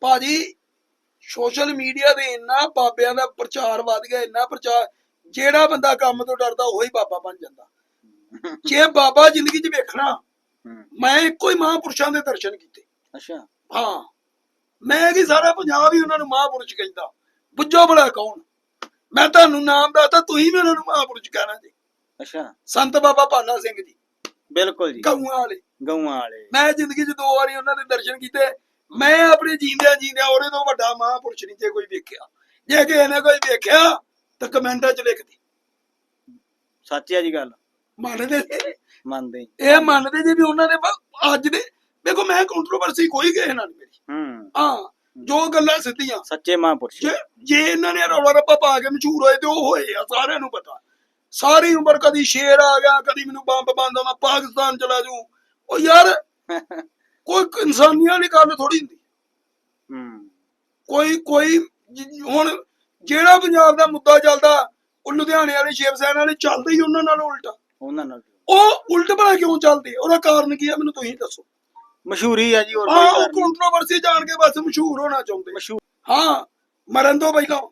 ਭਾਜੀ social media ਤੇ ਇੰਨਾ ਬਾਬਿਆਂ ਦਾ ਪ੍ਰਚਾਰ ਵੱਧ ਗਿਆ ਇੰਨਾ ਪ੍ਰਚਾਰ ਜਿਹੜਾ ਬੰਦਾ ਕੰਮ ਤੋਂ ਡਰਦਾ ਉਹੀ ਬਾਬਾ ਬਣ ਜਾਂਦਾ। ਜੇ ਬਾਬਾ ਜ਼ਿੰਦਗੀ 'ਚ ਵੇਖਣਾ ਮੈਂ ਇੱਕੋ ਹੀ ਮਹਾਂਪੁਰਸ਼ਾਂ ਦੇ ਦਰਸ਼ਨ ਕੀਤੇ। ਅੱਛਾ। ਹਾਂ। ਮੈਂ ਕੀ ਸਾਰਾ ਪੰਜਾਬ ਹੀ ਉਹਨਾਂ ਨੂੰ ਮਹਾਂਪੁਰਸ਼ ਕਹਿੰਦਾ। ਬੁੱਝੋ ਭਲਾ ਕੌਣ? ਮੈਂ ਤੁਹਾਨੂੰ ਨਾਮ ਦੱਸਦਾ ਤੁਸੀਂ ਵੀ ਉਹਨਾਂ ਨੂੰ ਮਹਾਂਪੁਰਸ਼ ਕਹਿਣਾ ਜੀ। ਅੱਛਾ। ਸੰਤ ਬਾਬਾ ਭਾਨਾ ਸਿੰਘ ਜੀ। ਬਿਲਕੁਲ ਜੀ। ਗਊਆਂ ਵਾਲੇ। ਗਊਆਂ ਵਾਲੇ। ਮੈਂ ਜ਼ਿੰਦਗੀ 'ਚ ਦੋ ਵਾਰੀ ਉਹਨਾਂ ਦੇ ਦਰਸ਼ਨ ਕੀਤੇ। ਮੈਂ ਆਪਣੇ ਜੀਂਦਿਆਂ ਜੀਂਦਿਆਂ ਉਹਦੇ ਤੋਂ ਵੱਡਾ ਮਹਾਂਪੁਰਸ਼ ਨਹੀਂ ਜੇ ਕੋਈ ਵੇਖਿਆ। ਜੇ ਕਿਸੇ ਨੇ ਕੋਈ ਵੇਖਿਆ ਤਾਂ ਕਮੈਂਟਾਂ 'ਚ ਲਿਖ ਦੇ। ਸੱਚ ਹੈ ਜੀ ਗੱਲ। ਮੰਨਦੇ? ਮੰਨਦੇ। ਇਹ ਮੰਨਦੇ ਜੇ ਵੀ ਉਹਨਾਂ ਨੇ ਅੱਜ ਦੇ ਦੇਖੋ ਮੈਂ ਕੰਟਰੋਵਰਸੀ ਕੋਈ ਕਿਸੇ ਨਾਲ ਨਹੀਂ ਮੇਰੀ। ਹੂੰ। ਹਾਂ ਜੋ ਗੱਲਾਂ ਸਿੱਧੀਆਂ। ਸੱਚੇ ਮਹਾਂਪੁਰਸ਼। ਜੇ ਜੇ ਇਹਨਾਂ ਨੇ ਰੌਲਾ ਰੱਪਾ ਪਾ ਕੇ ਮਸ਼ਹੂਰ ਹੋਏ ਤੇ ਉਹ ਹੋਏ ਆ ਸਾਰਿਆਂ ਨੂੰ ਪਤਾ। ਸਾਰੀ ਉਮਰ ਕਦੀ ਸ਼ੇਰ ਆ ਗਿਆ ਕਦੀ ਮੈਨੂੰ ਬੰਬ ਬੰਦਾ ਮੈਂ ਪਾਕਿਸਤਾਨ ਚਲਾ ਜੂ ਉਹ ਯਾਰ ਕੋਈ ਇਨਸਾਨੀਆਂ ਵਾਲੀ ਗੱਲ ਥੋੜੀ ਹੁੰਦੀ। ਹੂੰ। ਕੋਈ ਕੋਈ ਹੁਣ ਜਿਹੜਾ ਪੰਜਾਬ ਦਾ ਮੁੱਦਾ ਚੱਲਦਾ ਉਹ ਲੁਧਿਆਣੇ ਵਾਲੇ ਸ਼ਿਵ ਸੈਨਾ ਵਾਲੇ ਚੱਲਦੇ ਹੀ ਉਹਨਾਂ ਨਾਲ ਉਲਟਾ। ਉਹਨਾਂ ਨਾਲ। ਉਹ ਉਲਟ ਭਲਾ ਕਿਉਂ ਚੱਲਦੇ? ਉਹਦਾ ਕਾਰਨ ਕੀ ਹੈ ਮੈਨੂੰ ਤੁਸੀਂ ਦੱਸੋ। ਮਸ਼ਹੂਰੀ ਹੈ ਜੀ ਹੋਰ ਹਾਂ ਕੋਈ ਉਹ ਕੰਟਰੋਵਰਸੀ ਜਾਣ ਕੇ ਬਸ ਮਸ਼ਹੂਰ ਹੋਣਾ ਚਾਹੁੰਦੇ। ਮਸ਼ਹੂਰ। ਹਾਂ ਮਰਨ ਤੋਂ ਪਹਿਲਾਂ।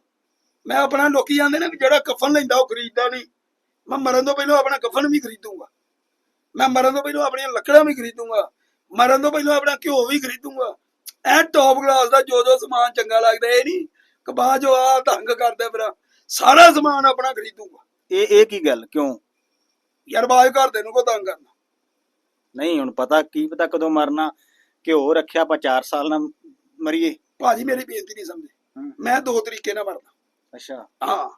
ਮੈਂ ਆਪਣਾ ਲੋਕੀ ਜਾਂਦੇ ਨੇ ਜਿਹੜਾ ਕਫਨ ਲੈਂਦਾ ਉਹ ਖਰੀਦਦਾ ਨਹੀਂ। ਮੈਂ ਮਰਨ ਤੋਂ ਪਹਿਲਾਂ ਆਪਣਾ ਕਫਨ ਵੀ ਖਰੀਦੂੰਗਾ। ਮੈਂ ਮਰਨ ਤੋਂ ਪਹਿਲਾਂ ਆਪਣੀਆਂ ਲੱਕੜਾਂ ਵੀ ਖਰੀਦੂੰਗਾ। ਮਰਨ ਤੋਂ ਪਹਿਲਾਂ ਆਪਣਾ ਘਿਓ ਵੀ ਖਰੀਦੂੰਗਾ। ਇਹ ਟੌਪ ਕਲਾਸ ਦਾ ਜੋ ਜੋ ਸਮਾਨ ਚੰਗਾ ਲੱਗਦਾ ਇਹ ਨਹੀਂ ਕਬਾ ਜੋ ਆ ਢੰਗ ਕਰਦਾ ਫਿਰ ਸਾਰਾ ਸਮਾਨ ਆਪਣਾ ਖਰੀਦੂੰਗਾ। ਇਹ ਇਹ ਕੀ ਗੱਲ? ਕਿਉਂ? ਯਾਰ ਬਾਜ ਘਰ ਦੇ ਨੂੰ ਕੋ ਤੰਗ ਕਰਨਾ। ਨਹੀਂ ਹੁਣ ਪਤਾ ਕੀ ਪਤਾ ਕਦੋਂ ਮਰਨਾ। ਘਿਓ ਰੱਖਿਆ ਆਪਾਂ 4 ਸਾਲ ਨਾ ਮਰੀਏ। ਭਾਜੀ ਮੇਰੀ ਬੇਨਤੀ ਨਹੀਂ ਸਮਝੇ। ਮੈਂ ਦੋ ਤਰੀਕੇ ਨਾਲ ਮਰਦਾ। ਅੱਛਾ। ਹਾਂ।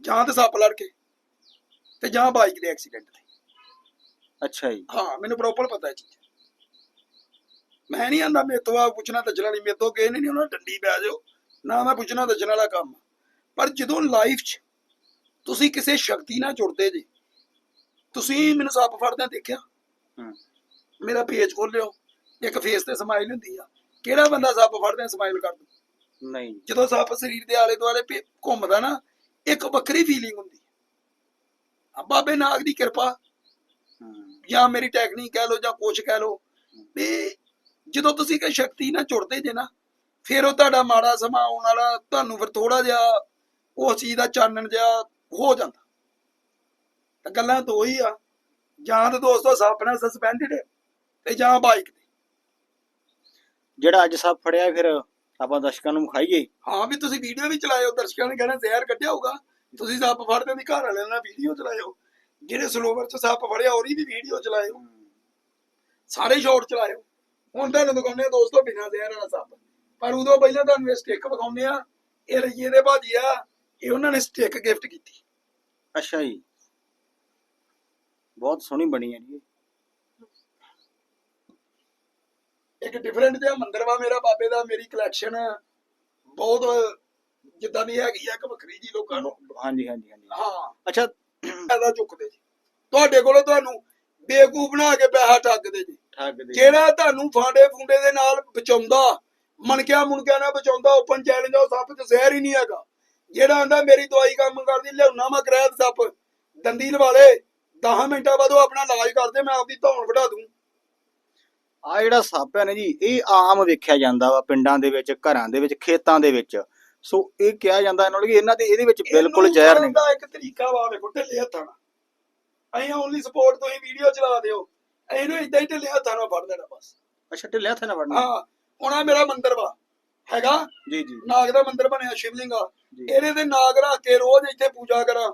ਜਾਂ ਤਾਂ ਸੱਪ ਲੜ ਕੇ ਤੇ ਜਾਂ ਬਾਈਕ ਦੇ ਐਕਸੀਡੈਂਟ ਤੇ। ਅੱਛਾ ਜੀ। ਹਾਂ ਮੈਨੂੰ ਪ੍ਰੋਪਰ ਪਤਾ ਹੈ ਚੀਜ਼। ਮੈਂ ਨਹੀਂ ਆਂਦਾ ਮੇਰੇ ਤੋਂ ਆ ਪੁੱਛਣਾ ਦੱਸਣਾ ਨਹੀਂ ਮੇਰੇ ਤੋਂ ਨੇ ਨਹੀਂ ਉਹਨਾਂ ਡੰਡੀ ਪੈ ਜਾਓ ਨਾ ਮੈਂ ਪੁੱਛਣਾ ਦੱਸਣ ਵਾਲਾ ਕੰਮ। ਪਰ ਜਦੋਂ ਲਾਈਫ 'ਚ ਤੁਸੀਂ ਕਿਸੇ ਸ਼ਕਤੀ ਨਾਲ ਜੁੜਦੇ ਜੀ ਤੁਸੀਂ ਮੈਨੂੰ ਸੱਪ ਫੜਦਿਆਂ ਦੇਖਿਆ? ਮੇਰਾ ਪੇਜ ਖੋਲਿਓ ਇੱਕ ਫੇਸ ਤੇ ਸਮਾਈਲ ਹੁੰਦੀ ਆ। ਕਿਹੜਾ ਬੰਦਾ ਸੱਪ ਫੜਦਿਆਂ ਸਮਾਈਲ ਕਰਦਾ? ਨਹੀਂ। ਜਦੋਂ ਸੱਪ ਸਰੀਰ ਦੇ ਆਲੇ ਦੁਆਲੇ ਘੁੰਮਦਾ ਨਾ ਇੱਕ ਵੱਖਰੀ ਫੀਲਿੰਗ ਹੁੰਦੀ ਆ। ਬਾਬੇ ਨਾਗ ਦੀ ਕਿਰਪਾ। ਜਾਂ ਮੇਰੀ ਟੈਕਨੀਕ ਕਹਿ ਲਓ ਜਾਂ ਕੁਛ ਕਹਿ ਲਓ। ਵੀ ਜਦੋਂ ਤੁਸੀਂ ਕਿ ਸ਼ਕਤੀ ਨਾਲ ਜੁੜਦੇ ਜੇ ਨਾ ਫਿਰ ਉਹ ਤੁਹਾਡਾ ਮਾੜਾ ਸਮਾਂ ਆਉਣ ਵਾਲਾ ਤੁਹਾਨੂੰ ਫਿਰ ਥੋੜਾ ਜਿਹਾ ਉਸ ਚੀਜ਼ ਦਾ ਚਾਨਣ ਜਿਹਾ ਹੋ ਜਾਂਦਾ। ਤਾਂ ਗੱਲਾਂ ਦੋ ਹੀ ਆ। ਜਾਂ ਤਾਂ ਦੋਸਤੋ ਸਾਪਣਾ ਸਸਪੈਂਡਡ ਤੇ ਜਾਂ ਬਾਈਕ ਤੇ। ਜਿਹੜਾ ਅੱਜ ਸਭ ਫੜਿਆ ਫਿਰ ਆਪਾਂ ਦਰਸ਼ਕਾਂ ਨੂੰ ਵਿਖਾਈਏ। ਹਾਂ ਵੀ ਤੁਸੀਂ ਵੀਡੀਓ ਵੀ ਚਲਾਇਓ ਦਰਸ਼ਕਾਂ ਨੇ ਕਹਿਣਾ ਜ਼ਹਿਰ ਕੱਢਿਆ ਹੋਊਗਾ। ਤੁਸੀਂ ਸੱਪ ਫੜਦੇ ਦੀ ਘਰ ਵਾਲਿਆਂ ਨਾਲ ਵੀਡੀਓ ਚਲਾਇਓ। ਜਿਹੜੇ ਸਲੋਵਰ ਚ ਸੱਪ ਫੜਿਆ ਉਹਦੀ ਵੀ ਵੀਡੀਓ ਚਲਾਇਓ। ਸਾਰੇ ਸ਼ਾਟ ਚਲਾਇਓ। ਹੁਣ ਤੁਹਾਨੂੰ ਦਿਖਾਉਂਦੇ ਆ ਦੋਸਤੋ ਬਿਨਾਂ ਜ਼ਹਿਰ ਵਾਲਾ ਸੱਪ। ਪਰ ਉਦੋਂ ਪਹਿਲਾਂ ਤੁਹਾਨੂੰ ਇਹ ਸਟਿੱਕ ਵਿਖਾਉਂਦੇ ਆ ਇਹ ਰਜੀਏ ਦੇ ਭਾਜੀ ਆ ਇਹ ਉਹਨਾਂ ਨੇ ਸਟਿੱਕ ਗਿਫਟ ਕੀਤੀ। ਅੱਛਾ ਜੀ। ਬਹੁਤ ਸੋਹਣੀ ਬਣੀ ਹੈ ਜੀ। ਇੱਕ ਡਿਫਰੈਂਟ ਜਿਹਾ ਮੰਦਿਰ ਵਾ ਮੇਰਾ ਬਾਬੇ ਦਾ ਮੇਰੀ ਕਲੈਕਸ਼ਨ ਬਹੁਤ ਜਿੱਦਾਂ ਦੀ ਹੈਗੀ ਆ ਇੱਕ ਵੱਖਰੀ ਜੀ ਲੋਕਾਂ ਨੂੰ। ਹਾਂਜੀ ਹਾਂਜੀ ਹਾਂਜੀ। ਹਾਂ। ਅੱਛਾ। ਚੁੱਕਦੇ ਜੀ। ਤੁਹਾਡੇ ਕੋਲੋਂ ਤੁਹਾਨੂੰ ਬੇਵਕੂਫ ਬਣਾ ਕੇ ਪੈਸਾ ਠੱਗਦੇ ਜੀ। ਜਿਹੜਾ ਤੁਹਾਨੂੰ ਫਾਂਡੇ ਫੁੰਡੇ ਦੇ ਨਾਲ ਬਚਾਉਂਦਾ ਮਣਕਿਆ ਮੁਣਕਿਆ ਨਾਲ ਬਚਾਉਂਦਾ ਓਪਨ ਚੈਲੰਜ ਉਹ ਸੱਪ ਚ ਜ਼ਹਿਰ ਹੀ ਨਹੀਂ ਹੈਗਾ। ਜਿਹੜਾ ਆਂਦਾ ਮੇਰੀ ਦਵਾਈ ਕੰਮ ਕਰਦੀ ਲਿਆਉਣਾ ਮੈਂ ਕਰਾਇਤ ਸੱਪ। ਦੰਦੀ ਲਵਾਲੇ 10 ਮਿੰਟਾਂ ਬਾਅਦ ਉਹ ਆਪਣਾ ਇਲਾਜ ਕਰਦੇ ਮੈਂ ਆਪਦੀ ਧੌਣ ਵਢਾ ਦੂੰ। ਆ ਜਿਹੜਾ ਸੱਪ ਹੈ ਨਾ ਜੀ ਇਹ ਆਮ ਵੇਖਿਆ ਜਾਂਦਾ ਵਾ ਪਿੰਡਾਂ ਦੇ ਵਿੱਚ ਘਰਾਂ ਦੇ ਵਿੱਚ ਖੇਤਾਂ ਦੇ ਵਿੱਚ। ਸੋ ਇਹ ਕਿਹਾ ਜਾਂਦਾ ਇਹਨਾਂ ਨੂੰ ਕਿ ਇਹਨਾਂ ਦੇ ਇਹਦੇ ਵਿੱਚ ਬਿਲਕੁਲ ਜ਼ਹਿਰ ਨਹੀਂ। ਇੱਕ ਤਰੀਕਾ ਵਾ ਵੇਖੋ ਢਿੱਲੇ ਹੱਥਾਂ ਨਾਲ। ਅਸੀਂ ਓਨਲੀ ਸਪੋਰਟ ਤੋਂ ਹੀ ਵੀਡੀਓ ਚਲਾ ਦਿਓ। ਇਹਨੂੰ ਇਦਾਂ ਹੀ ਢਿੱਲੇ ਹੱਥਾਂ ਨਾਲ ਫੜ ਲੈਣਾ ਬਸ। ਅੱਛਾ ਢਿੱਲੇ ਹੱਥ ਨਾਲ ਵੜਨਾ ਹਾਂ ਹੁਣ ਆਹ ਮੇਰਾ ਮੰਦਿਰ ਵਾ ਹੈਗਾ? ਜੀ ਜੀ। ਨਾਗ ਦਾ ਮੰਦਿਰ ਬਣਿਆ ਸ਼ਿਵਲਿੰਗ ਆ। ਇਹਦੇ ਤੇ ਨਾਗ ਰੱਖ ਕੇ ਰੋਜ਼ ਇੱਥੇ ਪੂਜਾ ਕਰਾਂ।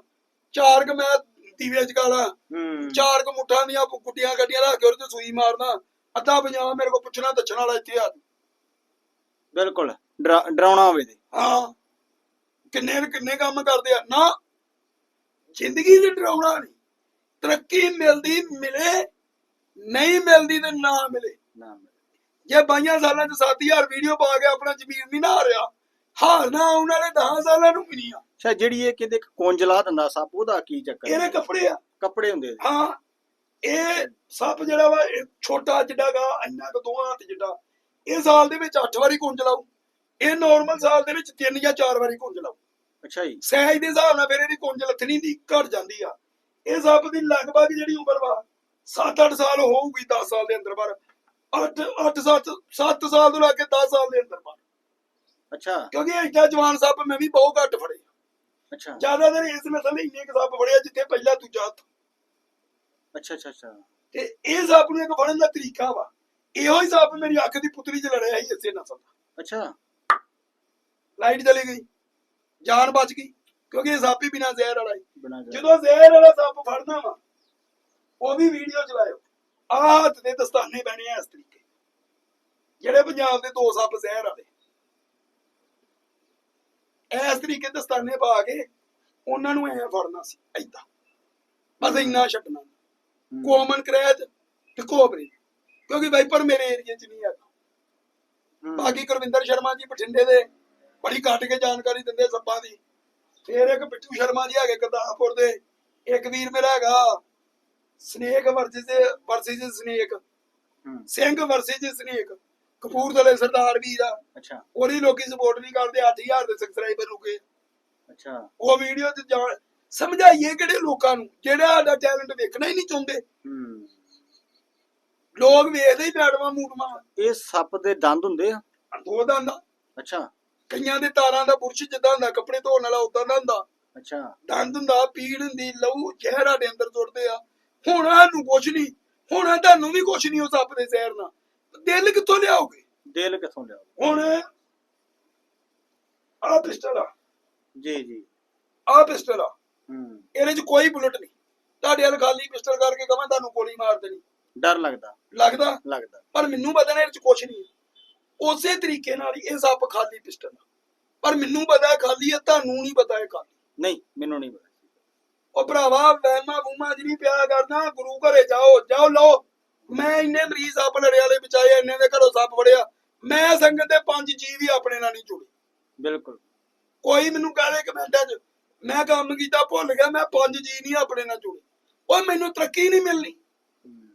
ਚਾਰ ਕ ਮੈਂ ਦੀਵੇ ਜਗਾਲਾਂ ਹੂੰ। ਚਾਰ ਕ ਮੁੱਠਾਂ ਦੀਆਂ ਗੁੱਟੀਆਂ ਗੱਡੀਆਂ ਰੱਖ ਕੇ ਉਹਦੇ ਸੂਈ ਮਾਰਨਾ। ਅੱਧਾ ਪੰਜਾਬ ਮੇਰੇ ਕੋਲ ਪੁੱਛਣਾ ਦੱਸਣ ਵਾਲਾ ਇੱਥੇ ਆ। ਬਿਲਕੁਲ। ਡਰਾ- ਡਰਾਉਣਾ ਹੋਵੇ ਤੇ। ਹਾਂ। ਕਿੰਨੇ ਕਿੰਨੇ ਕੰਮ ਕਰਦੇ ਆ। ਨਾ ਜ਼ਿੰਦਗੀ ਦੇ ਡਰਾਉਣਾ ਨਹੀਂ। ਤਰੱਕੀ ਮਿਲਦੀ ਮਿਲੇ ਨਹੀਂ ਮਿਲਦੀ ਤੇ ਨਾ ਮਿਲੇ। ਨਾ ਜੇ 22 ਸਾਲਾਂ ਚ 7000 ਵੀਡੀਓ ਪਾ ਕੇ ਆਪਣਾ ਜ਼ਮੀਰ ਨਹੀਂ ਨਾ ਹਾਰਿਆ ਹਾਰਨਾ ਆਉਣ ਵਾਲੇ 10 ਸਾਲਾਂ ਨੂੰ ਵੀ ਨਹੀਂ ਆ। ਅੱਛਾ ਜਿਹੜੀ ਇਹ ਕਹਿੰਦੇ ਇੱਕ ਕੁੰਜ ਲਾ ਦਿੰਦਾ ਸੱਪ ਉਹਦਾ ਕੀ ਚੱਕਰ ਇਹਨੇ ਕੱਪੜੇ ਆ। ਕੱਪੜੇ ਹੁੰਦੇ। ਹਾਂ ਇਹ ਸੱਪ ਜਿਹੜਾ ਵਾ ਇਹ ਛੋਟਾ ਜਿੱਡਾ ਗਾ ਇੰਨਾ ਕੁ ਦੋਹਾਂ ਹੱਥ ਜਿੱਡਾ ਇਹ ਸਾਲ ਦੇ ਵਿੱਚ 8 ਵਾਰੀ ਕੁੰਜ ਲਾਊ। ਇਹ ਨਾਰਮਲ ਸਾਲ ਦੇ ਵਿੱਚ 3 ਜਾਂ 4 ਵਾਰੀ ਕੁੰਜ ਲਾਊ। ਅੱਛਾ ਜੀ। ਸਹਿਜ ਦੇ ਹਿਸਾਬ ਨਾਲ ਫਿਰ ਇਹਦੀ ਕੁੰਜ ਲੱਥਣੀ ਦੀ ਘਟ ਜਾਂਦੀ ਆ। ਇਹ ਸੱਪ ਦੀ ਲਗਭਗ ਜਿਹੜੀ ਉਮਰ ਵਾ 7-8 ਸਾਲ ਹੋਊਗੀ 10 ਸਾਲ ਦੇ ਅੰਦਰ ਪਰ 8 8 7 7 ਸਾਲ ਤੋਂ ਲੈ ਕੇ 10 ਸਾਲ ਦੇ ਅੰਦਰ ਬਾਹਰ ਅੱਛਾ। ਕਿਉਂਕਿ ਐਡਾ ਜਵਾਨ ਸੱਪ ਮੈਂ ਵੀ ਬਹੁਤ ਘੱਟ ਫੜੇ ਅੱਛਾ। ਜ਼ਿਆਦਾਤਰ ਇਸ ਨਸਲ ਦੇ ਇੰਨੇ ਸੱਪ ਫੜਿਆ ਜਿੱਥੇ ਪਹਿਲਾ ਦੂਜਾ ਹੱਥ। ਅੱਛਾ ਅੱਛਾ ਅੱਛਾ। ਤੇ ਇਹ ਸੱਪ ਨੂੰ ਇੱਕ ਫੜਨ ਦਾ ਤਰੀਕਾ ਵਾ। ਇਹੋ ਹੀ ਸੱਪ ਮੇਰੀ ਅੱਖ ਦੀ ਪੁਤਰੀ 'ਚ ਲੜਿਆ ਸੀ ਇਸੇ ਨਸਲ ਦਾ। ਅੱਛਾ। ਲਾਈਟ ਚਲੀ ਗਈ। ਜਾਨ ਬਚ ਗਈ। ਕਿਉਂਕਿ ਇਹ ਸੱਪ ਹੀ ਬਿਨਾਂ ਜ਼ਹਿਰ ਵਾਲਾ ਬਣਾ ਜਾ ਜਦੋਂ ਜ਼ਹਿਰ ਵਾਲਾ ਸੱਪ ਫੜਨਾ ਵਾ ਉਹ ਵੀ ਵੀਡੀਓ ਚਲਾਇਓ। ਆਹ ਦੇ ਦਸਤਾਨੇ ਪੈਣੇ ਆ ਇਸ ਤਰੀਕੇ। ਜਿਹੜੇ ਪੰਜਾਬ ਦੇ ਦੋ ਸੱਪ ਜ਼ਹਿਰ ਵਾਲੇ। ਇਸ ਤਰੀਕੇ ਦਸਤਾਨੇ ਪਾ ਕੇ ਉਹਨਾਂ ਨੂੰ ਐਂ ਫੜਨਾ ਸੀ ਏਦਾਂ। ਬਸ ਇੰਨਾ ਛੱਡਣਾ। ਕੋਮਨ ਕਰੈਚ ਤੇ ਕੋਬਰੇ ਕਿਉਂਕਿ ਵਾਈਪਰ ਮੇਰੇ ਏਰੀਆ 'ਚ ਨਹੀਂ ਹੂੰ। ਬਾਕੀ ਗੁਰਵਿੰਦਰ ਸ਼ਰਮਾ ਜੀ ਬਠਿੰਡੇ ਦੇ ਬੜੀ ਘੱਟ ਕੇ ਜਾਣਕਾਰੀ ਦਿੰਦੇ ਸੱਪਾਂ ਦੀ। ਫਿਰ ਇੱਕ ਬਿੱਟੂ ਸ਼ਰਮਾ ਜੀ ਹੈਗੇ ਗੁਰਦਾਸਪੁਰ ਦੇ ਇੱਕ ਵੀਰ ਮੇਰਾ ਹੈਗਾ snake versus versus snake. Singh versus snake. ਕਪੂਰਥਲੇ ਸਰਦਾਰ ਵੀਰ ਆ। ਅੱਛਾ। ਉਹਦੀ ਲੋਕੀ ਸਪੋਰਟ ਨਹੀਂ ਕਰਦੇ 8000 ਦੇ ਸਬਸਕ੍ਰਾਈਬਰ ਰੁਕੇ। ਅੱਛਾ। ਉਹ ਵੀਡੀਓ ਤੇ ਜਾਣ ਸਮਝਾਈਏ ਕਿਹੜੇ ਲੋਕਾਂ ਨੂੰ ਜਿਹੜਾ ਸਾਡਾ ਟੈਲੈਂਟ ਵੇਖਣਾ ਹੀ ਨਹੀਂ ਚਾਹੁੰਦੇ। ਲੋਕ ਵੇਖਦੇ ਹੀ ਮੈਡਮਾਂ ਮੂਡਮਾਂ ਇਹ ਸੱਪ ਦੇ ਦੰਦ ਹੁੰਦੇ ਆ? ਦੋ ਦਾ ਹੁੰਦਾ ਅੱਛਾ। ਕਈਆਂ ਦੇ ਤਾਰਾਂ ਦਾ ਬੁਰਸ਼ ਜਿੱਦਾਂ ਹੁੰਦਾ ਕੱਪੜੇ ਧੋਣ ਵਾਲਾ ਉਦਾਂ ਦਾ ਹੁੰਦਾ। ਅੱਛਾ। ਦੰਦ ਹੁੰਦਾ ਪੀੜ ਹੁੰਦੀ ਲਹੂ ਜ਼ਹਿਰ ਸਾਡੇ ਅੰਦਰ ਤੁਰਦੇ ਆ। ਹੁਣ ਸਾਨੂੰ ਕੁਛ ਨਹੀਂ ਹੁਣ ਤੁਹਾਨੂੰ ਵੀ ਕੁਛ ਨਹੀਂ ਉਸ ਸੱਪ ਦੇ ਜ਼ਹਿਰ ਨਾਲ। ਦਿਲ ਕਿੱਥੋਂ ਲਿਆਓਗੇ? ਦਿਲ ਕਿੱਥੋਂ ਲਿਆ ਹੁਣ ਆਹ ਪਿਸਟਲ ਆ। ਜੀ ਜੀ। ਆਹ ਪਿਸਟਲ ਆ। ਹੂੰ। ਇਹਦੇ 'ਚ ਕੋਈ ਬੁਲਟ ਨਹੀਂ। ਤੁਹਾਡੇ ਵਾਲ ਖਾਲੀ ਪਿਸਟਲ ਕਰਕੇ ਕਹਾਂ ਤੁਹਾਨੂੰ ਗੋਲੀ ਮਾਰ ਦੇਣੀ। ਡਰ ਲੱਗਦਾ। ਲੱਗਦਾ? ਲੱਗਦਾ। ਪਰ ਮੈਨੂੰ ਪਤਾ ਨਾ ਇਹਦੇ 'ਚ ਕੁਛ ਨਹੀਂ। ਉਸੇ ਤਰੀਕੇ ਨਾਲ ਹੀ ਇਹ ਸੱਪ ਖਾਲੀ ਪਿਸਟਲ ਆ। ਪਰ ਮੈਨੂੰ ਪਤਾ ਹੈ ਖਾਲੀ ਹੈ ਤੁਹਾਨੂੰ ਨਹੀਂ ਪਤਾ ਇਹ ਖਾਲੀ। ਨਹੀਂ ਮੈਨੂੰ ਨਹੀਂ ਪਤਾ। ਉਹ ਭਰਾਵਾ ਵਹਿਮਾ ਵੂਮਾ ਨਹੀਂ ਪਿਆ ਕਰਨਾ ਗੁਰੂ ਘਰੇ ਜਾਓ ਜਾਓ ਲਓ। ਮੈਂ ਇੰਨੇ ਮਰੀਜ਼ ਲੜੇ ਵਾਲੇ ਬਚਾਏ ਇੰਨੇ ਦੇ ਘਰੋਂ ਸੱਪ ਵੜਿਆ ਮੈਂ ਸੰਗਤ ਦੇ ਪੰਜ ਜੀ ਵੀ ਆਪਣੇ ਨਾਲ ਨਹੀਂ ਜੁੜੇ। ਬਿਲਕੁਲ। ਕੋਈ ਮੈਨੂੰ ਕਹੇ ਕਮੈਂਟਾਂ 'ਚ ਮੈਂ ਕੰਮ ਕੀਤਾ ਭੁੱਲ ਗਿਆ ਮੈਂ ਪੰਜ ਜੀ ਨਹੀਂ ਆਪਣੇ ਨਾਲ ਜੁੜੇ। ਉਹ ਮੈਨੂੰ ਤਰੱਕੀ ਨਹੀਂ ਮਿਲਣੀ। ਹੂੰ।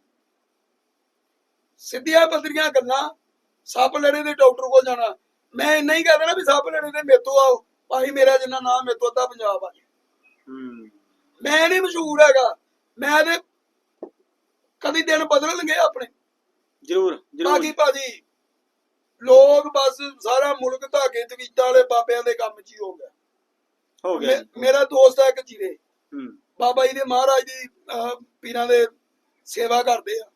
ਸਿੱਧੀਆਂ ਬੰਦਰੀਆਂ ਗੱਲਾਂ ਸੱਪ ਲੜੇ ਦੇ ਡਾਕਟਰ ਕੋਲ ਜਾਣਾ। ਮੈਂ ਇੰਨਾ ਹੀ ਕਹਿ ਦੇਣਾ ਵੀ ਸੱਪ ਲੜੇ ਦੇ ਮੇਤੋਂ ਆਓ। ਭਾਈ ਮੇਰਾ ਜਿੰਨਾ ਨਾਮ ਮੇਤੋਂ ਅੱਧਾ ਪੰਜਾਬ ਆ ਮੈਂ ਨਹੀਂ ਮਸ਼ਹੂਰ ਹੈਗਾ। ਮੈਂ ਤੇ ਕਦੀ ਦਿਨ ਬਦਲਣਗੇ ਆਪਣੇ। ਜ਼ਰੂਰ ਬਾਕੀ ਜ਼ਰੂਰ। ਭਾਜੀ ਲੋਕ ਬਸ ਸਾਰਾ ਮੁਲਕ ਧਾਗੇ ਤਵੀਤਾਂ ਵਾਲੇ ਬਾਬਿਆਂ ਦੇ ਕੰਮ 'ਚ ਹੀ ਹੋ ਗਿਆ। ਹੋ ਗਿਆ ਮੇਰਾ ਦੋਸਤ ਹੈ ਇੱਕ ਜੀਰੇ। ਹੂੰ। ਬਾਬਾ ਜੀ ਦੇ ਮਹਾਰਾਜ ਦੀ ਪੀਰਾਂ ਦੇ ਸੇਵਾ ਕਰਦੇ ਆ।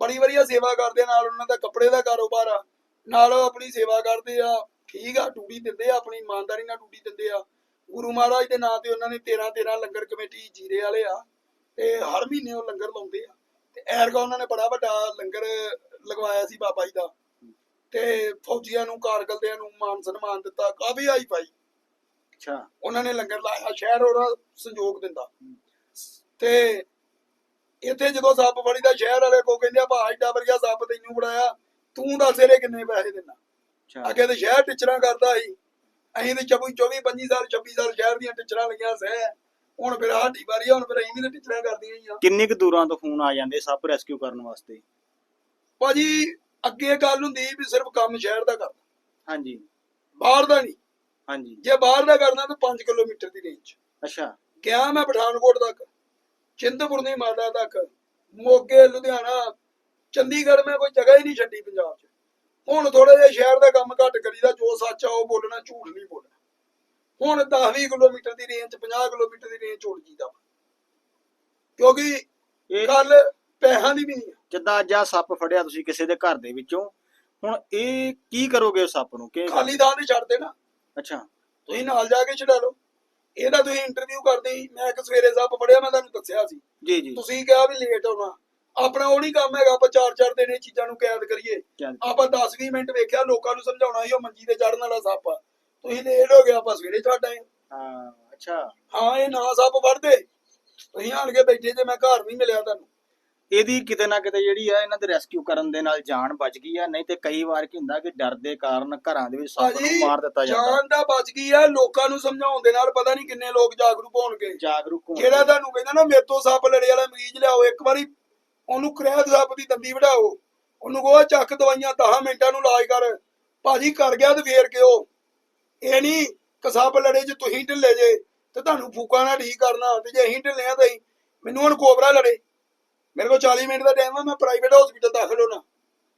ਬੜੀ ਵਧੀਆ ਸੇਵਾ ਕਰਦੇ ਨਾਲ ਉਹਨਾਂ ਦਾ ਕੱਪੜੇ ਦਾ ਕਾਰੋਬਾਰ ਆ। ਨਾਲ ਉਹ ਆਪਣੀ ਸੇਵਾ ਕਰਦੇ ਆ। ਠੀਕ ਆ ਡਿਊਟੀ ਦਿੰਦੇ ਆ ਆਪਣੀ ਇਮਾਨਦਾਰੀ ਨਾਲ ਡਿਊਟੀ ਦਿੰਦੇ ਆ। ਗੁਰੂ ਮਹਾਰਾਜ ਦੇ ਨਾਂ ਤੇ ਉਹਨਾਂ ਨੇ 13 13 ਲੰਗਰ ਕਮੇਟੀ ਜੀਰੇ ਵਾਲੇ ਆ ਤੇ ਹਰ ਮਹੀਨੇ ਉਹ ਲੰਗਰ ਲਾਉਂਦੇ ਆ। ਤੇ ਐਰਗਾ ਉਹਨਾਂ ਨੇ ਬੜਾ ਵੱਡਾ ਲੰਗਰ ਲਗਵਾਇਆ ਸੀ ਬਾਬਾ ਜੀ ਦਾ। ਤੇ ਫੌਜੀਆਂ ਨੂੰ ਕਾਰਗਲ ਨੂੰ ਮਾਨ ਸਨਮਾਨ ਦਿੱਤਾ ਕਾਫੀ ਹਾਈ ਫਾਈ। ਅੱਛਾ। ਉਹਨਾਂ ਨੇ ਲੰਗਰ ਲਾਇਆ ਸ਼ਹਿਰ ਉਹਦਾ ਸੰਯੋਗ ਦਿੰਦਾ। ਤੇ ਇੱਥੇ ਜਦੋਂ ਸੱਪ ਫੜੀ ਦਾ ਸ਼ਹਿਰ ਵਾਲੇ ਕੋ ਕਹਿੰਦੇ ਆ ਭਾ ਏਡਾ ਵਧੀਆ ਸੱਪ ਤੈਨੂੰ ਫੜਾਇਆ। ਤੂੰ ਦੱਸ ਇਹਦੇ ਕਿੰਨੇ ਪੈਸੇ ਅੱਛਾ। ਅੱਗੇ ਤੇ ਸ਼ਹਿਰ ਟਿਚਰਾਂ ਕਰਦਾ ਸੀ। ਅਸੀਂ ਤੇ 24 24 25 ਸਾਲ 26 ਸਾਲ ਸ਼ਹਿਰ ਦੀਆਂ ਟਿਚਰਾਂ ਲੱਗੀਆਂ ਸਹਿ। ਹੁਣ ਫਿਰ ਸਾਡੀ ਵਾਰੀ ਆ ਹੁਣ ਫਿਰ ਅਸੀਂ ਵੀ ਤੇ ਟਿਚਰਾਂ ਕਰਦੀਆਂ ਹੀ ਆ। ਕਿੰਨੀ ਕੁ ਦੂਰਾਂ ਤੋਂ ਫੋਨ ਆ ਜਾਂਦੇ ਸੱਪ ਰੈਸਕਿਊ ਕਰਨ ਵਾਸਤੇ? ਭਾਜੀ ਅੱਗੇ ਗੱਲ ਹੁੰਦੀ ਵੀ ਸਿਰਫ ਕੰਮ ਸ਼ਹਿਰ ਦਾ ਕਰਦਾ ਹਾਂਜੀ। ਬਾਹਰ ਦਾ ਨਹੀਂ। ਹਾਂਜੀ। ਜੇ ਬਾਹਰ ਦਾ ਕਰਨਾ ਤਾਂ 5 ਕਿਲੋਮੀਟਰ ਦੀ ਰੇਂਜ ਅੱਛਾ। ਗਿਆ ਮੈਂ ਪਠਾਨਕੋਟ ਤੱਕ। ਚਿੰਤਪੁਰਨੀ ਮਾਤਾ ਤੱਕ। ਮੋਗੇ ਲੁਧਿਆਣਾ ਚੰਡੀਗੜ੍ਹ ਮੈਂ ਕੋਈ ਜਗ੍ਹਾ ਹੀ ਨਹੀਂ ਛੱਡੀ ਪੰਜਾਬ 'ਚ। ਹੁਣ ਥੋੜਾ ਜਿਹਾ ਸ਼ਹਿਰ ਦਾ ਕੰਮ ਘੱਟ ਕਰੀਦਾ ਜੋ ਸੱਚ ਆ ਉਹ ਬੋਲਣਾ ਝੂਠ ਨਹੀਂ ਬੋਲਣਾ। ਹੁਣ 10-20 ਕਿਲੋਮੀਟਰ ਦੀ ਰੇਂਜ 50 ਕਿਲੋਮੀਟਰ ਦੀ ਰੇਂਜ ਛੋੜ ਜੀਦਾ ਕਿਉਂਕਿ ਗੱਲ ਪੈਸਿਆਂ ਦੀ ਵੀ ਨਹੀਂ ਆ। ਜਿੱਦਾਂ ਅੱਜ ਆਹ ਸੱਪ ਫੜਿਆ ਤੁਸੀਂ ਕਿਸੇ ਦੇ ਘਰ ਦੇ ਵਿੱਚੋਂ ਹੁਣ ਇਹ ਕੀ ਕਰੋਗੇ ਉਸ ਸੱਪ ਨੂੰ? ਕਿ ਖਾਲੀ ਥਾਂ ਤੇ ਛੱਡ ਦੇਣਾ। ਅੱਛਾ। ਤੁਸੀਂ ਨਾਲ ਜਾ ਕੇ ਛਡਾ ਲਓ। ਇਹਦਾ ਤੁਸੀਂ ਇੰਟਰਵਿਊ ਕਰਦੇ ਮੈਂ ਇੱਕ ਸਵੇਰੇ ਸੱਪ ਫੜਿਆ ਮੈਂ ਤੁਹਾਨੂੰ ਦੱਸਿਆ ਸੀ। ਜੀ ਜੀ। ਤੁਸੀਂ ਕਿਹਾ ਵੀ ਲੇਟ ਹੋਣਾ ਆਪਣਾ ਉਹ ਨਹੀਂ ਕੰਮ ਹੈਗਾ ਆਪਾਂ ਚਾਰ ਚਾਰ ਦਿਨ ਇਹ ਚੀਜ਼ਾਂ ਨੂੰ ਕੈਦ ਕਰੀਏ। ਆਪਾਂ 10-20 ਮਿੰਟ ਵੇਖਿਆ ਲੋਕਾਂ ਨੂੰ ਸਮਝਾਉਣਾ ਸੀ ਉਹ ਮੰਜੀ ਤੇ ਚੜਨ ਵਾਲਾ ਸੱਪ ਆ। ਤੁਸੀਂ ਲੇਟ ਹੋ ਗਿਆ ਆਪਾਂ ਸਵੇਰੇ ਛੱਡ ਆਏ। ਹਾਂ ਅੱਛਾ। ਹਾਂ ਇਹ ਨਾ ਸੱਪ ਵੜਦੇ ਤੁਸੀਂ ਆਣ ਕੇ ਬੈਠੇ ਜੇ ਮੈਂ ਘਰ ਨਹੀਂ ਮਿਲਿਆ ਤੁਹਾਨੂੰ। ਇਹਦੀ ਕਿਤੇ ਨਾ ਕਿਤੇ ਜਿਹੜੀ ਆ ਇਹਨਾਂ ਦੇ ਰੈਸਕਿਊ ਕਰਨ ਦੇ ਨਾਲ ਜਾਨ ਬਚ ਗਈ ਆ। ਨਹੀਂ ਤੇ ਕਈ ਵਾਰ ਕੀ ਹੁੰਦਾ ਕਿ ਡਰ ਦੇ ਕਾਰਨ ਘਰਾਂ ਦੇ ਵਿੱਚ ਸੱਪ ਨੂੰ ਮਾਰ ਦਿੱਤਾ ਜਾਂਦਾ। ਜਾਨ ਦਾ ਬਚ ਗਈ ਆ ਲੋਕਾਂ ਨੂੰ ਸਮਝਾਉਣ ਦੇ ਨਾਲ ਪਤਾ ਨਹੀਂ ਕਿੰਨੇ ਲੋਕ ਜਾਗਰੂਕ ਹੋਣਗੇ। ਜਾਗਰੂਕ ਜਿਹੜਾ ਤੁਹਾਨੂੰ ਕਹਿੰਦਾ ਨਾ ਮੇਰੇ ਤੋਂ ਸੱਪ ਲੜੇ ਵਾਲਾ ਮਰੀਜ਼ ਲਿਆਓ ਇੱਕ ਵਾਰੀ ਉਹਨੂੰ ਕਰੈਦ ਸੱਪ ਦੀ ਦੰਦੀ ਵਢਾਓ। ਉਹਨੂੰ ਕਹੋ ਚੱਕ ਦਵਾਈਆਂ 10 ਮਿੰਟਾਂ ਨੂੰ ਇਲਾਜ ਕਰ। ਭਾਜੀ ਕਰ ਗਿਆ ਤੇ ਫੇਰ ਕਿਉ? ਇਹ ਨਹੀਂ ਕਿ ਸੱਪ ਲੜੇ ਜੇ ਤੁਸੀਂ ਢਿੱਲੇ ਜੇ ਤੇ ਤੁਹਾਨੂੰ ਫੂਕਾ ਨਾਲ ਠੀਕ ਕਰਨਾ ਤੇ ਜੇ ਅਸੀਂ ਢਿੱਲੇ ਆ ਤਾਂ ਮੈਨੂੰ ਹੁਣ ਕੋਬਰਾ ਲੜੇ। ਮੇਰੇ ਕੋਲ 40 ਮਿੰਟ ਦਾ ਟਾਈਮ ਆ ਮੈਂ ਪ੍ਰਾਈਵੇਟ ਹਸਪੀਟਲ ਦਾਖਲ ਹੋਣਾ।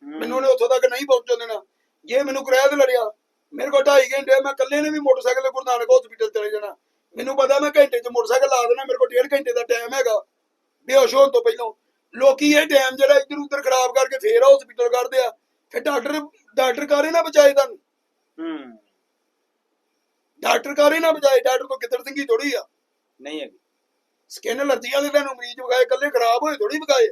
ਮੈਨੂੰ ਉਹਨੇ ਉੱਥੋਂ ਤੱਕ ਨਹੀਂ ਪਹੁੰਚਣ ਦੇਣਾ। ਜੇ ਮੈਨੂੰ ਕਿਰਾਇਆ ਤੇ ਲੜਿਆ ਮੇਰੇ ਕੋਲ 2.5 ਘੰਟੇ ਮੈਂ ਇਕੱਲੇ ਨੇ ਵੀ ਮੋਟਰਸਾਈਕਲ ਤੇ ਗੁਰੂ ਨਾਨਕ ਹਸਪੀਟਲ ਚਲੇ ਜਾਣਾ। ਮੈਨੂੰ ਪਤਾ ਮੈਂ ਘੰਟੇ 'ਚ ਮੋਟਰਸਾਈਕਲ ਲਾ ਦੇਣਾ ਮੇਰੇ ਕੋਲ 1.5 ਘੰਟੇ ਦਾ ਟਾਈਮ ਹੈਗਾ। ਬੇਹੋਸ਼ ਹੋਣ ਤੋਂ ਪਹਿਲਾਂ। ਲੋਕੀ ਇਹ ਟਾਈਮ ਜਿਹੜਾ ਇੱਧਰ ਉੱਧਰ ਖਰਾਬ ਕਰਕੇ ਫੇਰ ਹਸਪੀਟਲ ਕੱਢਦੇ ਆ। ਫਿਰ ਡਾਕਟਰ ਡਾਕਟਰ ਕਾਰੇ ਨਾ ਬਚਾਏ ਤੁਹਾਨੂੰ। ਹੂੰ। ਡਾਕਟਰ ਕਾਰੇ ਨਾ ਬਚਾਏ। ਡਾਕਟਰ ਤੋਂ ਕਿੱਧਰ ਸਿੰਘੀ ਥੋੜੀ ਆ? ਨਹੀਂ ਹੈਗੀ। ਸਕਿਨ ਅਲਰਜੀ ਵਾਲੇ ਤੁਹਾਨੂੰ ਮਰੀਜ਼ ਵਗਾਏ ਇਕੱਲੇ ਖਰਾਬ ਹੋਏ ਥੋੜੀ ਵਗਾਏ।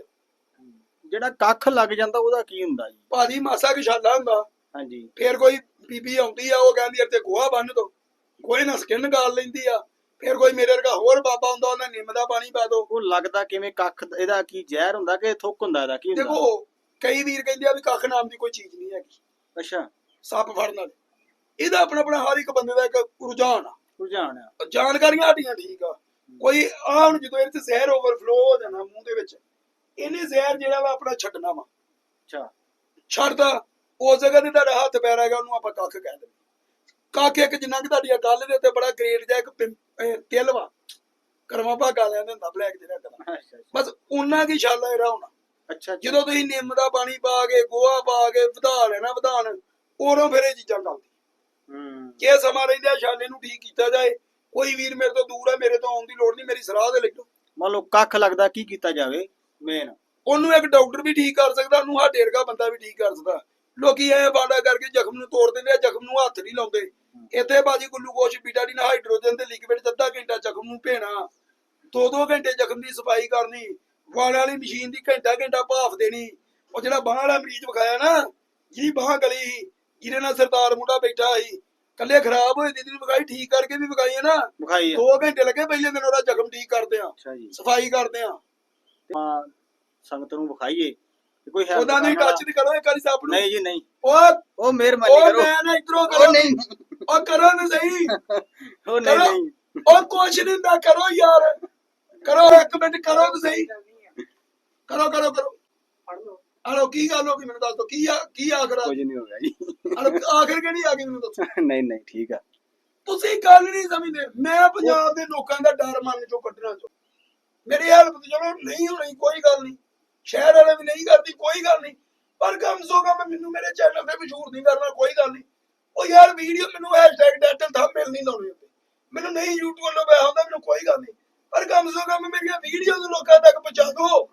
ਜਿਹੜਾ ਕੱਖ ਲੱਗ ਜਾਂਦਾ ਉਹਦਾ ਕੀ ਹੁੰਦਾ ਜੀ? ਭਾਜੀ ਮਾਸਾ ਕਿ ਛਾਲਾ ਹੁੰਦਾ। ਹਾਂਜੀ। ਫੇਰ ਕੋਈ ਬੀਬੀ ਆਉਂਦੀ ਆ ਉਹ ਕਹਿੰਦੀ ਇੱਥੇ ਗੋਹਾ ਬੰਨ ਦੋ। ਗੋਹੇ ਨਾਲ ਸਕਿਨ ਗਾਲ ਲੈਂਦੀ ਆ। ਫੇਰ ਕੋਈ ਮੇਰੇ ਵਰਗਾ ਹੋਰ ਬਾਬਾ ਹੁੰਦਾ ਉਹਨਾਂ ਨਿੰਮ ਦਾ ਪਾਣੀ ਪਾ ਦੋ ਉਹ ਲੱਗਦਾ ਕਿਵੇਂ ਕੱਖ ਇਹਦਾ ਕੀ ਜ਼ਹਿਰ ਹੁੰਦਾ ਕਿ ਥੁੱਕ ਹੁੰਦਾ ਇਹਦਾ? ਕੀ ਹੁੰਦਾ? ਦੇਖੋ ਕਈ ਵੀਰ ਕਹਿੰਦੇ ਆ ਵੀ ਕੱਖ ਨਾਮ ਦੀ ਕੋਈ ਚੀਜ਼ ਨਹੀਂ ਹੈਗੀ। ਅੱਛਾ। ਸੱਪ ਫੜਨ ਵਾਲੀ। ਇਹਦਾ ਆਪਣਾ ਆਪਣਾ ਹਰ ਇੱਕ ਬੰਦੇ ਦਾ ਇੱਕ ਰੁਝਾਨ ਆ। ਰੁਝਾਨ ਆ। ਜਾਣਕਾਰੀਆਂ ਸਾਡੀਆਂ ਠੀਕ ਆ। ਕੋਈ ਆ ਹੁਣ ਜਦੋਂ ਇਹਦੇ ਜ਼ਹਿਰ ਓਵਰਫਲੋ ਹੋ ਜਾਣਾ ਮੂੰਹ ਦੇ ਵਿੱਚ ਇਹਨੇ ਜ਼ਹਿਰ ਜਿਹੜਾ ਵਾ ਆਪਣਾ ਛੱਡਣਾ ਵਾ। ਅੱਛਾ। ਛੱਡਦਾ ਉਸ ਜਗ੍ਹਾ ਤੇ ਤੁਹਾਡਾ ਹੱਥ ਪੈਰ ਹੈਗਾ ਉਹਨੂੰ ਆਪਾਂ ਕੱਖ ਕਹਿ ਦਿੰਦੇ। ਕੱਖ ਇੱਕ ਜਿੰਨਾ ਕਿ ਤੁਹਾਡੀ ਗੱਲ ਦੇ ਉੱਤੇ ਬੜਾ ਗ੍ਰੇਟ ਜਿਹਾ ਇੱਕ ਇਹ ਤਿਲ ਵਾ। ਕਰਮਾ ਭਾਗਾ ਲੈਂਦੇ ਹੁੰਦਾ ਬਲੈਕ ਜਿਹੜਾ ਕਰਾਂ। ਅੱਛਾ ਬਸ ਉਹਨਾਂ ਕੀ ਛਾਲਾ ਇਹਦਾ ਹੋਣਾ। ਅੱਛਾ ਜਦੋਂ ਤੁਸੀਂ ਨਿੰਮ ਦਾ ਪਾਣੀ ਪਾ ਕੇ ਗੋਹਾ ਪਾ ਕੇ ਵਧਾ ਲੈਣਾ ਵਧਾਣ ਉਦੋਂ ਫਿਰ ਇਹ ਚੀਜ਼ਾਂ ਗਲਦੀ ਹੂੰ। ਜੇ ਸਮਾਂ ਰਹਿੰਦਾ ਛਾਲੇ ਨੂੰ ਠੀਕ ਕੀਤਾ ਜਾਏ ਕੋਈ ਵੀਰ ਮੇਰੇ ਤੋਂ ਦੂਰ ਹੈ ਮੇਰੇ ਤੋਂ ਆਉਣ ਦੀ ਲੋੜ ਨਹੀਂ ਮੇਰੀ ਸਲਾਹ ਦੇ ਲਿਖੋ ਮੰਨ ਲਓ ਕੱਖ ਲੱਗਦਾ ਕੀ ਕੀਤਾ ਜਾਵੇ ਮੇਨ ਉਹਨੂੰ ਇੱਕ ਡਾਕਟਰ ਵੀ ਠੀਕ ਕਰ ਸਕਦਾ ਉਹਨੂੰ ਸਾਡੇ ਵਰਗਾ ਬੰਦਾ ਵੀ ਠੀਕ ਕਰ ਸਕਦਾ। ਲੋਕੀ ਐ ਬਾੜਾ ਕਰਕੇ ਜ਼ਖਮ ਨੂੰ ਤੋੜ ਦਿੰਦੇ ਆ ਜ਼ਖਮ ਨੂੰ ਹੱਥ ਨਹੀਂ ਲਾਉਂਦੇ। ਇੱਥੇ ਬਾਜੀ ਗਲੂਕੋਸ਼ ਬੀਟਾਡੀਨ ਹਾਈਡਰੋਜਨ ਤੇ ਲਿਕਵਿਡ ਅੱਧਾ ਘੰਟਾ ਜ਼ਖਮ ਨੂੰ ਭੇਣਾ। ਦੋ ਦੋ ਘੰਟੇ ਜ਼ਖਮ ਦੀ ਸਫ਼ਾਈ ਕਰਨੀ ਵਾਲਾਂ ਵਾਲੀ ਮਸ਼ੀਨ ਦੀ ਘੰਟਾ ਘੰਟਾ ਭਾਫ ਦੇਣੀ। ਉਹ ਜਿਹੜਾ ਬਾਹ ਵਾਲਾ ਮਰੀਜ਼ ਵਿਖਾਇਆ ਨਾ ਜਿਹਦੀ ਬਾਹ ਗਲੀ ਜਿਹਦੇ ਨਾਲ ਸਰਦਾਰ ਮੁੰਡਾ ਬੈਠਾ ਸੀ ਕੱਲੇ ਖਰਾਬ ਹੋਏ ਦੀਦੀ ਨੂੰ ਵਿਖਾਈ ਠੀਕ ਕਰਕੇ ਵੀ ਵਿਖਾਈ ਹੈ ਨਾ। ਵਿਖਾਈ ਦੋ ਘੰਟੇ ਲੱਗੇ ਪਹਿਲੇ ਦਿਨ ਉਹਦਾ ਜ਼ਖਮ ਠੀਕ ਕਰਦੇ ਆ ਸਫ਼ਾਈ ਕਰਦੇ ਆ। ਸੰਗਤ ਨੂੰ ਵਿਖਾਈਏ। ਕੋਈ ਹੈ ਉਹਦਾ ਨਹੀਂ ਟੱਚ ਨਹੀਂ ਕਰੋ ਇੱਕ ਵਾਰੀ ਸੱਪ ਨੂੰ ਨਹੀਂ ਜੀ ਨਹੀਂ। ਉਹ ਉਹ ਮਿਹਰਬਾਨੀ ਉਹ ਕਰੋ। ਮੈਂ ਨਾ ਇਧਰੋਂ ਉਹ ਕਰੋ। ਨਹੀਂ। ਉਹ ਕਰੋ ਨਾ ਸਹੀ। ਉਹ ਨਹੀਂ ਕਰੋ। ਨਹੀਂ। ਉਹ ਕੁਛ ਨਹੀਂ ਹੁੰਦਾ ਕਰੋ ਯਾਰ। ਕਰੋ ਇੱਕ ਮਿੰਟ ਕਰੋ ਤਾਂ ਸਹੀ। ਕਰੋ ਕਰੋ ਕਰੋ। ਹਲੋ ਕੀ ਗੱਲ ਹੋ ਗਈ ਮੈਨੂੰ ਦੱਸ ਦੋ ਕੀ ਆ ਕੀ ਆਖਰ ਕੁਝ ਨਹੀਂ ਹੋ ਗਿਆ ਜੀ। ਹਲੋ ਆਖਰ ਕਿਹੜੀ ਆ ਗਈ ਮੈਨੂੰ ਦੱਸੋ? ਨਹੀਂ ਨਹੀਂ ਠੀਕ ਆ। ਤੁਸੀਂ ਗੱਲ ਨਹੀਂ ਸਮਝਦੇ। ਮੈਂ ਪੰਜਾਬ ਦੇ ਲੋਕਾਂ ਦਾ ਡਰ ਮਨ ਚੋਂ ਕੱਢਣਾ ਚਾਹੁੰਦਾ। ਮੇਰੀ ਹੈਲਪ ਤੇ ਚਲੋ ਨਹੀਂ ਹੋਣੀ ਕੋਈ ਗੱਲ ਨਹੀਂ ਸ਼ਹਿਰ ਵਾਲੇ ਵੀ ਨਹੀਂ ਕਰਦੀ ਕੋਈ ਗੱਲ ਨਹੀਂ ਪਰ ਕਮ ਸੋ ਕਮ ਮੈਨੂੰ ਮੇਰੇ ਚੈਨਲ ਤੇ ਮਸ਼ਹੂਰ ਨਹੀਂ ਕਰਨਾ ਕੋਈ ਗੱਲ ਨਹੀਂ। ਉਹ ਯਾਰ ਵੀਡੀਓ ਮੈਨੂੰ ਹੈਸ਼ਟੈਗ ਡੈਟਲ ਥੰਬਨੇਲ ਨਹੀਂ ਲਾਉਣੇ ਹੁੰਦੇ ਮੈਨੂੰ ਨਹੀਂ YouTube ਵੱਲੋਂ ਪਿਆ ਹੁੰਦਾ ਮੈਨੂੰ ਕੋਈ ਗੱਲ ਨਹੀਂ। ਪਰ ਕਮ ਸੋ ਕਮ ਮੇਰੀਆਂ ਵੀਡੀਓਜ਼ ਲੋਕਾਂ ਤੱਕ ਪਹੁੰਚਾ ਦਿਓ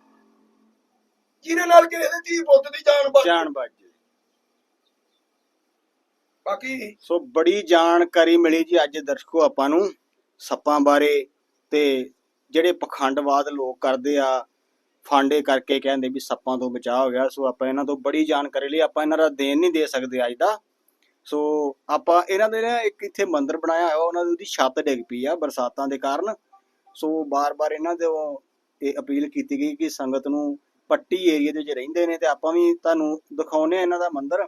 ਜਿਹਦੇ ਨਾਲ ਕਿਸੇ ਦੇ ਧੀ ਪੁੱਤ ਦੀ ਜਾਨ ਬਚ ਜਾਣ ਬਚ। ਬਾਕੀ ਸੋ ਬੜੀ ਜਾਣਕਾਰੀ ਮਿਲੀ ਜੀ ਅੱਜ ਦਰਸ਼ਕੋ ਆਪਾਂ ਨੂੰ ਸੱਪਾਂ ਬਾਰੇ ਤੇ ਜਿਹੜੇ ਪਖੰਡਵਾਦ ਲੋਕ ਕਰਦੇ ਆ ਫਾਂਡੇ ਕਰਕੇ ਕਹਿੰਦੇ ਵੀ ਸੱਪਾਂ ਤੋਂ ਬਚਾਅ ਹੋ ਗਿਆ। ਸੋ ਆਪਾਂ ਇਹਨਾਂ ਤੋਂ ਬੜੀ ਜਾਣਕਾਰੀ ਲਈ, ਆਪਾਂ ਇਹਨਾਂ ਦਾ ਦੇਣ ਨਹੀਂ ਦੇ ਸਕਦੇ ਅੱਜ ਦਾ। ਸੋ ਆਪਾਂ ਇਹਨਾਂ ਦੇ ਨਾ ਇੱਕ ਇੱਥੇ ਮੰਦਿਰ ਬਣਾਇਆ ਹੋਇਆ, ਉਹਨਾਂ ਦੀ ਉਹਦੀ ਛੱਤ ਡਿੱਗ ਪਈ ਆ ਬਰਸਾਤਾਂ ਦੇ ਕਾਰਨ। ਸੋ ਬਾਰ-ਬਾਰ ਇਹਨਾਂ ਦੇ ਇਹ ਅਪੀਲ ਕੀਤੀ ਗਈ ਕਿ ਸੰਗਤ ਨੂੰ ਪੱਟੀ ਏਰੀਆ ਦੇ ਵਿੱਚ ਰਹਿੰਦੇ ਨੇ ਤੇ ਆਪਾਂ ਵੀ ਤੁਹਾਨੂੰ ਦਿਖਾਉਨੇ ਆ ਇਹਨਾਂ ਦਾ ਮੰਦਿਰ।